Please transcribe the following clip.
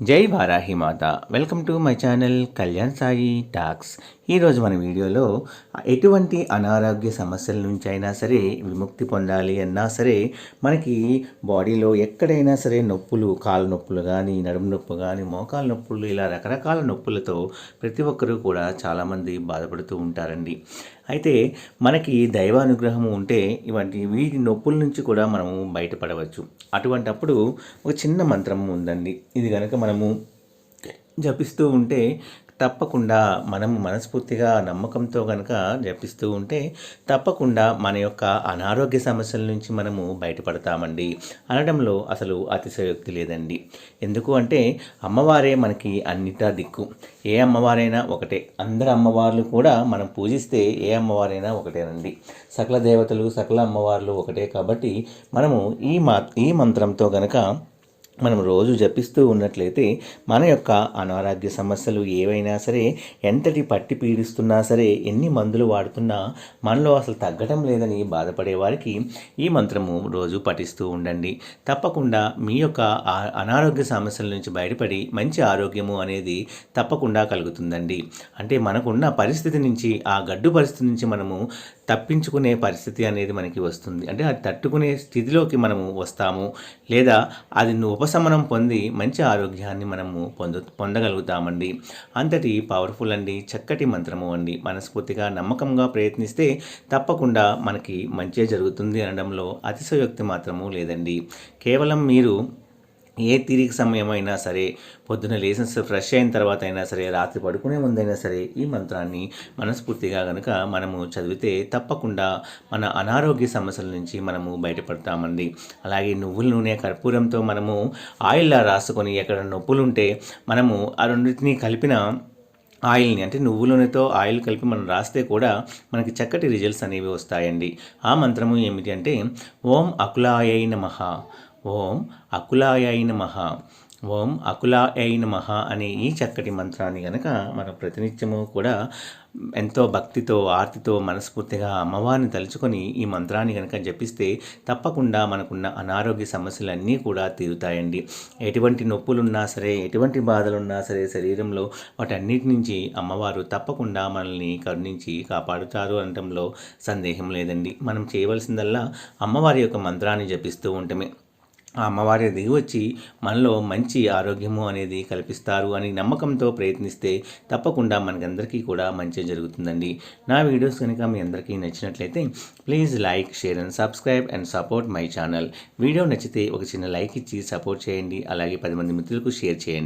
Jai Varahi Mata. Welcome to my channel Kalyan Sai talks. ఈరోజు మన వీడియోలో ఎటువంటి అనారోగ్య సమస్యల నుంచి అయినా సరే విముక్తి పొందాలి అన్నా సరే మనకి బాడీలో ఎక్కడైనా సరే నొప్పులు కాళ్ళ నొప్పులు కానీ నడుము నొప్పు కానీ మోకాలు నొప్పులు ఇలా రకరకాల నొప్పులతో ప్రతి ఒక్కరూ కూడా చాలామంది బాధపడుతూ ఉంటారండి. అయితే మనకి దైవానుగ్రహం ఉంటే ఇవంటి వీటి నొప్పుల నుంచి కూడా మనము బయటపడవచ్చు. అటువంటప్పుడు ఒక చిన్న మంత్రం ఉందండి. ఇది కనుక మనము జపిస్తూ ఉంటే తప్పకుండా మనం మనస్ఫూర్తిగా నమ్మకంతో కనుక జపిస్తూ ఉంటే తప్పకుండా మన యొక్క అనారోగ్య సమస్యల నుంచి మనము బయటపడతామండి. అనడంలో అసలు అతిశయోక్తి లేదండి. ఎందుకు అంటే అమ్మవారే మనకి అన్నిటా దిక్కు. ఏ అమ్మవారైనా ఒకటే. అందరు అమ్మవార్లు కూడా మనం పూజిస్తే ఏ అమ్మవారైనా ఒకటేనండి. సకల దేవతలు సకల అమ్మవార్లు ఒకటే కాబట్టి మనము ఈ మా ఈ మంత్రంతో గనక మనం రోజు జపిస్తూ ఉన్నట్లయితే మన యొక్క అనారోగ్య సమస్యలు ఏవైనా సరే ఎంతటి పట్టి పీడిస్తున్నా సరే ఎన్ని మందులు వాడుతున్నా మనలో అసలు తగ్గడం లేదని బాధపడే వారికి ఈ మంత్రము రోజు పఠిస్తూ ఉండండి. తప్పకుండా మీ యొక్క అనారోగ్య సమస్యల నుంచి బయటపడి మంచి ఆరోగ్యము అనేది తప్పకుండా కలుగుతుందండి. అంటే మనకున్న పరిస్థితి నుంచి ఆ గడ్డు పరిస్థితి నుంచి మనము తప్పించుకునే పరిస్థితి అనేది మనకి వస్తుంది. అంటే అది తట్టుకునే స్థితిలోకి మనము వస్తాము. లేదా అది ఉపశమనం పొంది మంచి ఆరోగ్యాన్ని మనము పొందు పొందగలుగుతామండి. అంతటి పవర్ఫుల్ అండి చక్కటి మంత్రము అండి. మనస్ఫూర్తిగా నమ్మకంగా ప్రయత్నిస్తే తప్పకుండా మనకి మంచి జరుగుతుంది అనడంలో అతిశయోక్తి మాత్రము లేదండి. కేవలం మీరు ఏ తిరిగి సమయం అయినా సరే పొద్దున లేచిన ఫ్రెష్ అయిన తర్వాత అయినా సరే రాత్రి పడుకునే ముందైనా సరే ఈ మంత్రాన్ని మనస్ఫూర్తిగా కనుక మనము చదివితే తప్పకుండా మన అనారోగ్య సమస్యల నుంచి మనము బయటపడతామండి. అలాగే నువ్వుల నూనె కర్పూరంతో మనము ఆయిల్లా రాసుకొని ఎక్కడ నొప్పులుంటే మనము ఆ రెండింటిని కలిపిన ఆయిల్ని అంటే నువ్వులతో ఆయిల్ కలిపి మనం రాస్తే కూడా మనకి చక్కటి రిజల్ట్స్ అనేవి వస్తాయండి. ఆ మంత్రము ఏమిటి అంటే ఓం అకులాయ నమ. ఓం అకులాయ నమః. ఓం అకులాయ నమః అనే ఈ చక్కటి మంత్రాన్ని కనుక మనం ప్రతినిత్యము కూడా ఎంతో భక్తితో ఆర్తితో మనస్ఫూర్తిగా అమ్మవారిని తలుచుకొని ఈ మంత్రాన్ని కనుక జపిస్తే తప్పకుండా మనకున్న అనారోగ్య సమస్యలన్నీ కూడా తీరుతాయండి. ఎటువంటి నొప్పులున్నా సరే ఎటువంటి బాధలున్నా సరే శరీరంలో వాటన్నిటి నుంచి అమ్మవారు తప్పకుండా మనల్ని కరుణించి కాపాడుతారు అనడంలో సందేహం లేదండి. మనం చేయవలసిందల్లా అమ్మవారి యొక్క మంత్రాన్ని జపిస్తూ ఉంటమే. ఆ అమ్మవారి దిగి వచ్చి మనలో మంచి ఆరోగ్యము అనేది కల్పిస్తారు అని నమ్మకంతో ప్రయత్నిస్తే తప్పకుండా మనకందరికీ కూడా మంచి జరుగుతుందండి. నా వీడియోస్ కనుక మీ అందరికీ నచ్చినట్లయితే please like share and subscribe and support my channel. Video నచ్చితే ఒక చిన్న లైక్ ఇచ్చి సపోర్ట్ చేయండి. అలాగే పది మంది మిత్రులకు షేర్ చేయండి.